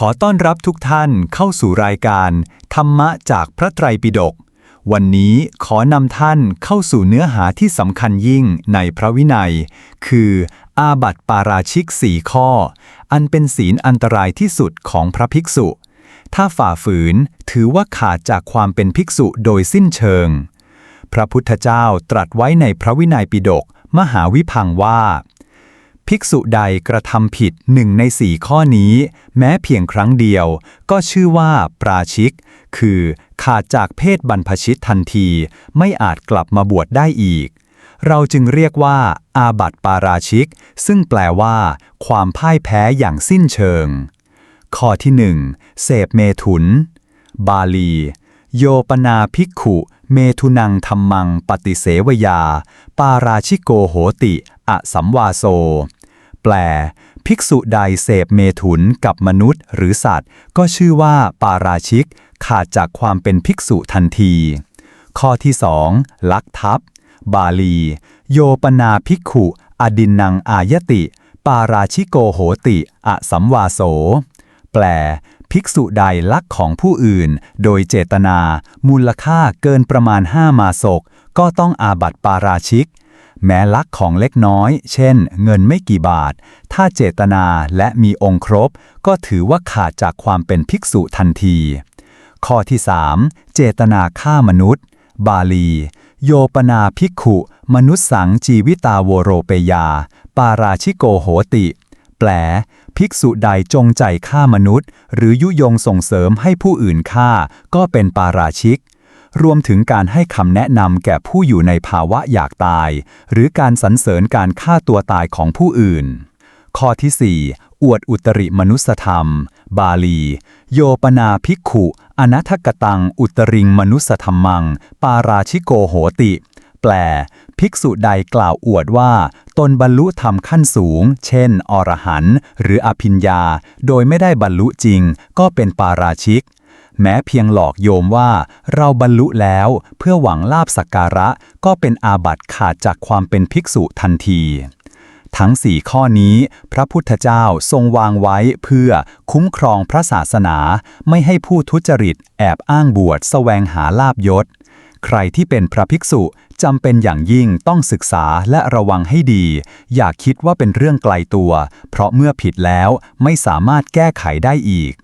ขอต้อนรับทุกท่านเข้าสู่รายการ ธรรมะจากพระไตรปิฎก วันนี้ขอนำท่านเข้าสู่เนื้อหาที่สำคัญยิ่งในพระวินัย คือ อาบัติปาราชิกสี่ข้อ อันเป็นศีลอันตรายที่สุดของพระภิกษุ ถ้าฝ่าฝืนถือว่าขาดจากความเป็นภิกษุโดยสิ้นเชิง พระพุทธเจ้าตรัสไว้ในพระวินัยปิฎกมหาวิพังว่า ภิกษุใดกระทำผิดหนึ่งในสี่ข้อนี้ แม้เพียงครั้งเดียว ก็ชื่อว่าปราชิก คือขาดจากเพศบรรพชิตทันที ไม่อาจกลับมาบวชได้อีก เราจึงเรียกว่า อาบัติปาราชิก ซึ่งแปลว่า ความพ่ายแพ้อย่างสิ้นเชิง ข้อที่หนึ่งเสพเมถุน บาลี โยปนาภิกขุเมทุนังธรรมังปฏิเสวยา ปาราชิโกโหติ อสัมวาโซ แปล ภิกษุใดเสพเมถุนกับมนุษย์หรือสัตว์ ก็ชื่อว่าปาราชิก ขาดจากความเป็นภิกษุทันที ข้อที่สองลักทัพบาลี โยปนาภิกขุ อดินนังอายติ ปาราชิโกโหติอสัมวาโส แปล ภิกษุใดลักของผู้อื่น โดยเจตนา มูลค่าเกินประมาณห้ามาศก ก็ต้องอาบัติปาราชิก แม้ลักของเล็กน้อย เช่น เงินไม่กี่บาท ถ้าเจตนาและมีองค์ครบ ก็ถือว่าขาดจากความเป็นภิกษุทันที ข้อที่ 3 เจตนาฆ่ามนุษย์ บาลี โยปนาภิกขุ มนุษสังจีวิตาโวโรเปยา ปาราชิโกโหติ แปล ภิกษุใดจงใจฆ่ามนุษย์ หรือยุยงส่งเสริมให้ผู้อื่นฆ่า ก็เป็นปาราชิก รวมถึงการให้คำแนะนำแก่ผู้อยู่ในภาวะอยากตาย หรือการสรรเสริญการฆ่าตัวตายของผู้อื่น ข้อที่ 4 อวดอุตริมนุสธรรม บาลี โยปนาภิกขุ อนัทกตัง อุตริงมนุสธรรมัง ปาราชิโกโหติ แปล ภิกษุใดกล่าวอวดว่า ตนบรรลุธรรมขั้นสูง เช่น อรหันต์หรืออภิญญา โดยไม่ได้บรรลุจริง ก็เป็นปาราชิก แม้เพียงหลอกโยมว่าเราบรรลุแล้วเพื่อหวังลาบสักการะก็เป็นอาบัติขาดจากความเป็นภิกษุทันที ทั้งสี่ข้อนี้พระพุทธเจ้าทรงวางไว้เพื่อคุ้มครองพระศาสนา ไม่ให้ผู้ทุจริตแอบอ้างบวชแสวงหาลาบยศ ใครที่เป็นพระภิกษุจำเป็นอย่างยิ่งต้องศึกษาและระวังให้ดี อย่าคิดว่าเป็นเรื่องไกลตัว เพราะเมื่อผิดแล้วไม่สามารถแก้ไขได้อีก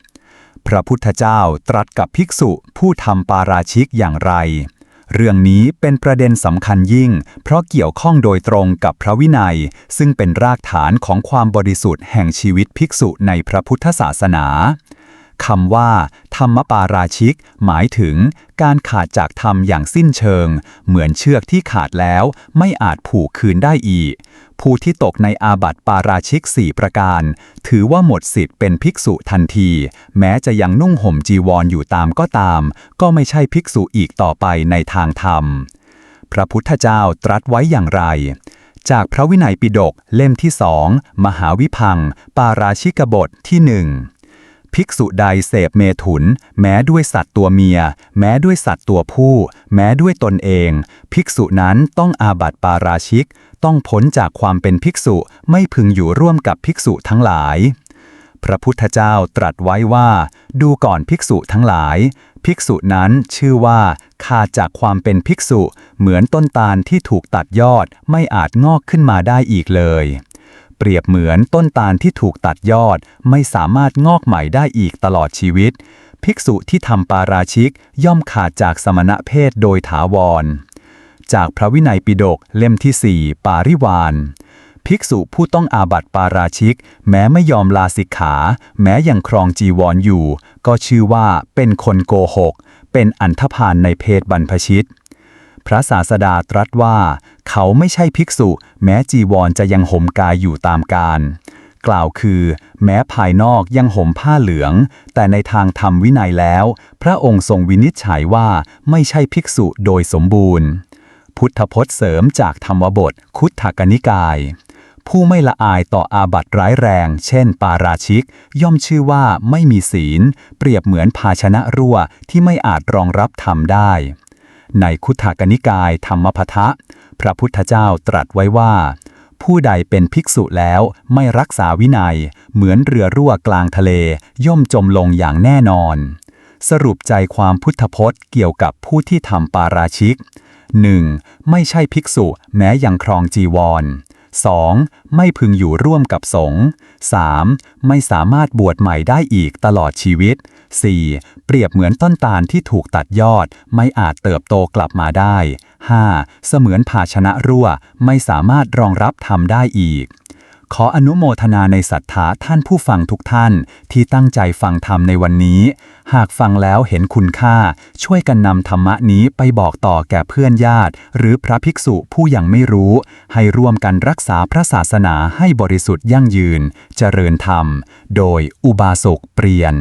พระพุทธเจ้าตรัสกับภิกษุผู้ทำปาราชิกอย่างไร เรื่องนี้เป็นประเด็นสำคัญยิ่ง เพราะเกี่ยวข้องโดยตรงกับพระวินัย ซึ่งเป็นรากฐานของความบริสุทธิ์แห่งชีวิตภิกษุในพระพุทธศาสนา คำว่า ธรรมปาราชิก หมายถึง การขาดจากธรรมอย่างสิ้นเชิง เหมือนเชือกที่ขาดแล้วไม่อาจผูกคืนได้อีก ผู้ที่ตกในอาบัติปาราชิกสี่ประการ ถือว่าหมดสิทธิ์เป็นภิกษุทันที แม้จะยังนุ่งห่มจีวรออยู่ตามก็ตาม ก็ไม่ใช่ภิกษุอีกต่อไปในทางธรรม พระพุทธเจ้าตรัสไว้อย่างไรจากพระวินัยปิฎกเล่มที่สองมหาวิพังปาราชิกบทที่หนึ่ง ภิกษุใดเสพเมถุน แม้ด้วยสัตว์ตัวเมีย แม้ด้วยสัตว์ตัวผู้ แม้ด้วยตนเอง ภิกษุนั้นต้องอาบัติปาราชิก ต้องพ้นจากความเป็นภิกษุไม่พึงอยู่ร่วมกับภิกษุทั้งหลาย พระพุทธเจ้าตรัสไว้ว่า ดูก่อนภิกษุทั้งหลาย ภิกษุนั้นชื่อว่าขาดจากความเป็นภิกษุ เหมือนต้นตาลที่ถูกตัดยอดไม่อาจงอกขึ้นมาได้อีกเลย เปรียบเหมือนต้นตาลที่ถูกตัดยอด ไม่สามารถงอกใหม่ได้อีกตลอดชีวิต ภิกษุที่ทำปาราชิกย่อมขาดจากสมณะเพศโดยถาวร จากพระวินัยปิฎกเล่มที่สี่ปาริวานภิกษุผู้ต้องอาบัติปาราชิก แม้ไม่ยอมลาสิกขา แม้ยังครองจีวรออยู่ ก็ชื่อว่าเป็นคนโกหก เป็นอันธพาลในเพศบรรพชิต พระศาสดาตรัสว่า เขาไม่ใช่ภิกษุ แม้จีวรจะยังห่มกายอยู่ตามกาลกล่าวคือ แม้ภายนอกยังห่มผ้าเหลือง แต่ในทางธรรมวินัยแล้ว พระองค์ทรงวินิจฉัยว่าไม่ใช่ภิกษุโดยสมบูรณ์ พุทธพจน์เสริมจากธรรมบทคุตถกนิกาย ผู้ไม่ละอายต่ออาบัติร้ายแรง เช่น ปาราชิก ย่อมชื่อว่าไม่มีศีล เปรียบเหมือนภาชนะรั่วที่ไม่อาจรองรับธรรมได้ ในคุตถกนิกายธรรมพทะ พระพุทธเจ้าตรัสไว้ว่า ผู้ใดเป็นภิกษุแล้วไม่รักษาวินัย เหมือนเรือรั่วกลางทะเล ย่อมจมลงอย่างแน่นอน สรุปใจความพุทธพจน์เกี่ยวกับผู้ที่ทำปาราชิก 1. ไม่ใช่ภิกษุแม้ยังครองจีวร 2. ไม่พึงอยู่ร่วมกับสงฆ์ 3. ไม่สามารถบวชใหม่ได้อีกตลอดชีวิต 4. เปรียบเหมือนต้นตาลที่ถูกตัดยอด ไม่อาจเติบโตกลับมาได้ 5. เสมือนภาชนะรั่ว ไม่สามารถรองรับทำได้อีก ขออนุโมทนาในศรัทธาท่านผู้ฟังทุกท่าน ที่ตั้งใจฟังธรรมในวันนี้ หากฟังแล้วเห็นคุณค่า ช่วยกันนำธรรมะนี้ไปบอกต่อแก่เพื่อนญาติ หรือพระภิกษุผู้ยังไม่รู้ ให้ร่วมกันรักษาพระศาสนาให้บริสุทธิ์ยั่งยืน เจริญธรรม โดยอุบาสกเปลี่ยน